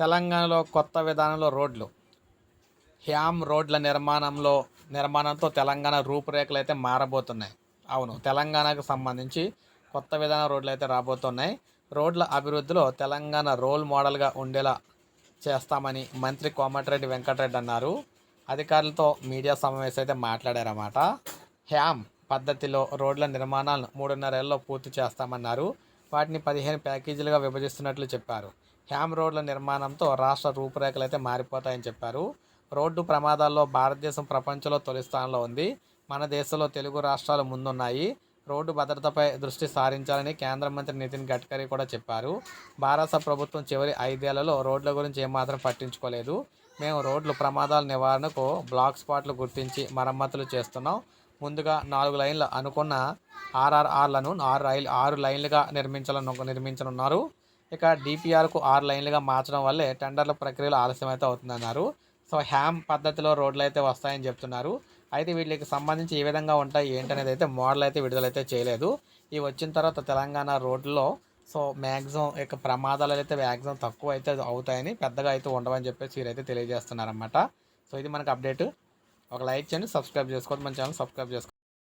తెలంగాణలో కొత్త విధానంలో రోడ్లు. హ్యామ్ రోడ్ల నిర్మాణంలో నిర్మాణంతో తెలంగాణ రూపురేఖలు అయితే మారబోతున్నాయి. అవును తెలంగాణకు సంబంధించి కొత్త విధాన రోడ్లు అయితే రాబోతున్నాయి. రోడ్ల అభివృద్ధిలో తెలంగాణ రోల్ మోడల్గా ఉండేలా చేస్తామని మంత్రి కోమటిరెడ్డి వెంకటరెడ్డి అన్నారు. అధికారులతో మీడియా సమావేశం అయితే మాట్లాడారన్నమాట. హ్యామ్ పద్ధతిలో రోడ్ల నిర్మాణాలను మూడున్నరేళ్ళలో పూర్తి చేస్తామన్నారు. వాటిని పదిహేను ప్యాకేజీలుగా విభజిస్తున్నట్లు చెప్పారు. హ్యామ్ రోడ్ల నిర్మాణంతో రాష్ట్ర రూపురేఖలు అయితే మారిపోతాయని చెప్పారు. రోడ్డు ప్రమాదాల్లో భారతదేశం ప్రపంచంలో తొలి స్థానంలో ఉంది. మన దేశంలో తెలుగు రాష్ట్రాలు ముందున్నాయి. రోడ్డు భద్రతపై దృష్టి సారించాలని కేంద్ర మంత్రి నితిన్ గడ్కరీ కూడా చెప్పారు. భారత ప్రభుత్వం చివరి ఐదేళ్ళలో రోడ్ల గురించి ఏమాత్రం పట్టించుకోలేదు. మేము రోడ్లు ప్రమాదాల నివారణకు బ్లాక్ స్పాట్లు గుర్తించి మరమ్మతులు చేస్తున్నాం. ముందుగా నాలుగు లైన్ల అనుకున్న ఆర్ఆర్ఆర్లను ఆరు రైలు ఆరు లైన్లుగా నిర్మించాలను నిర్మించనున్నారు. ఇక డిపిఆర్కు ఆరు లైన్లుగా మార్చడం వల్లే టెండర్ల ప్రక్రియలో ఆలస్యం అయితే అవుతుందన్నారు. సో హ్యామ్ పద్ధతిలో రోడ్లు అయితే వస్తాయని చెప్తున్నారు. అయితే వీటికి సంబంధించి ఏ విధంగా ఉంటాయి ఏంటనేది అయితే మోడల్ అయితే విడుదలైతే చేయలేదు. ఇవి వచ్చిన తర్వాత తెలంగాణ రోడ్లలో సో మ్యాక్సిమం ఇక ప్రమాదాలు అయితే మ్యాక్సిమం తక్కువ అయితే అవుతాయని పెద్దగా అయితే ఉండవని చెప్పేసి వీరైతే తెలియజేస్తున్నారన్నమాట. సో ఇది మనకు అప్డేట్. ఒక లైక్ చేయండి సబ్స్క్రైబ్ చేసుకోండి మన ఛానల్ సబ్స్క్రైబ్ చేసుకోండి